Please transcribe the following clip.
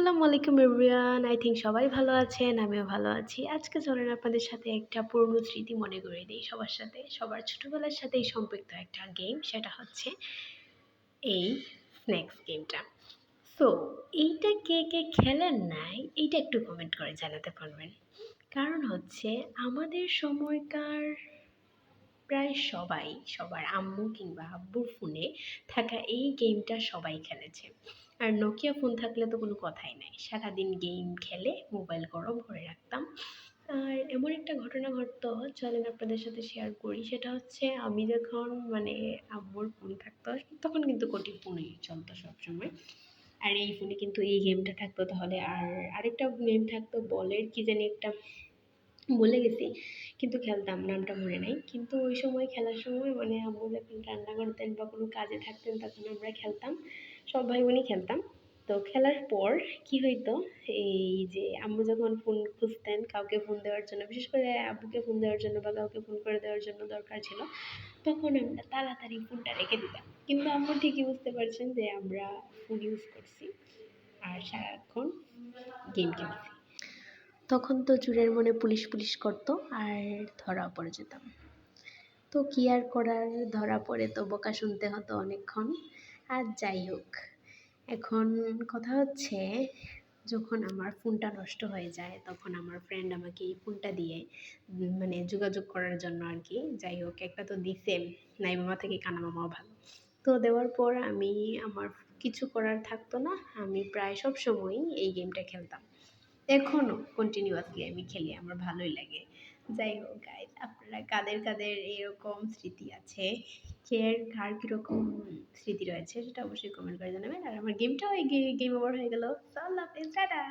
আসসালামু আলাইকুম everyone I think সবাই ভালো আছেন, আমিও ভালো আছি। আজকে চলেন আপনাদের সাথে একটা পুরনো স্মৃতি মনে করে দিই সবার সাথে। সবার ছোটোবেলার সাথেই সম্পৃক্ত একটা গেম সেটা হচ্ছে এই স্ন্যাক্স গেমটা সো এইটা কে কে খেলেন নাই, এইটা একটু কমেন্ট করে জানাতে পারবেন। কারণ হচ্ছে, আমাদের সময়কার প্রায় সবাই, সবার আম্মু কিংবা আব্বুর ফোনে থাকা এই গেমটা সবাই খেলেছে। আর নোকিয়া ফোন থাকলে তো কোনো কথাই নাই। সারাদিন গেম খেলে মোবাইল গরম করে রাখতাম। আর এমন একটা ঘটনা ঘটতো, চলেন আপনাদের সাথে শেয়ার করি। সেটা হচ্ছে আমি যখন মানে আম্মুর ফোন থাকতো, তখন কিন্তু কোটি ফোনই চলতো সবসময়। আর এই ফোনে কিন্তু এই গেমটা থাকতো তাহলে। আর আরেকটা গেম থাকতো, বলের কি জানি একটা বলে গেছি, কিন্তু খেলতাম, নামটা মনে নাই। কিন্তু ওই সময় খেলার সময় মানে আম্মু যখন রান্না করতেন বা কোনো কাজে থাকতেন, তখন আমরা খেলতাম। সব ভাই বোনই খেলতাম। তো খেলার পর কি হইতো, এই যে আম্মু যখন ফোন খুঁজতেন কাউকে ফোন দেওয়ার জন্য, বিশেষ করে আব্বুকে ফোন দেওয়ার জন্য বা কাউকে ফোন করে দেওয়ার জন্য দরকার ছিল, তখন আমরা তাড়াতাড়ি ফোনটা রেখে দিতাম। কিন্তু আম্মু ঠিকই বুঝতে পারছেন যে আমরা ফোন ইউজ করছি আর সারাক্ষণ গেম খেলছি। তখন তো চুরের মনে পুলিশ পুলিশ করতো আর ধরা পড়ে যেতাম। তো কী আর করার, ধরা পড়ে তো বোকা শুনতে হতো অনেকক্ষণ। আর যাই হোক, এখন কথা হচ্ছে যখন আমার ফোনটা নষ্ট হয়ে যায় তখন আমার ফ্রেন্ড আমাকে এই ফোনটা দিয়ে মানে যোগাযোগ করার জন্য আর কি, যাই হোক, একটা তো দিছে, নাই মামা থেকে কানা মামাও ভালো। তো দেওয়ার পর আমি আমার কিছু করার থাকতো না, আমি প্রায় সব সময়ই এই গেমটা খেলতাম। এখনও কন্টিনিউয়াসলি আমি খেলি, আমার ভালোই লাগে। যাই হোক গাইজ আপনারা কাদের কাদের এরকম স্মৃতি আছে? কে কার কীরকম স্মৃতি রয়েছে সেটা অবশ্যই কমেন্ট করে জানাবেন। আর আমার গেমটাও এই গেম ওভার হয়ে গেল। আল্লাহ হাফেজ টাটা!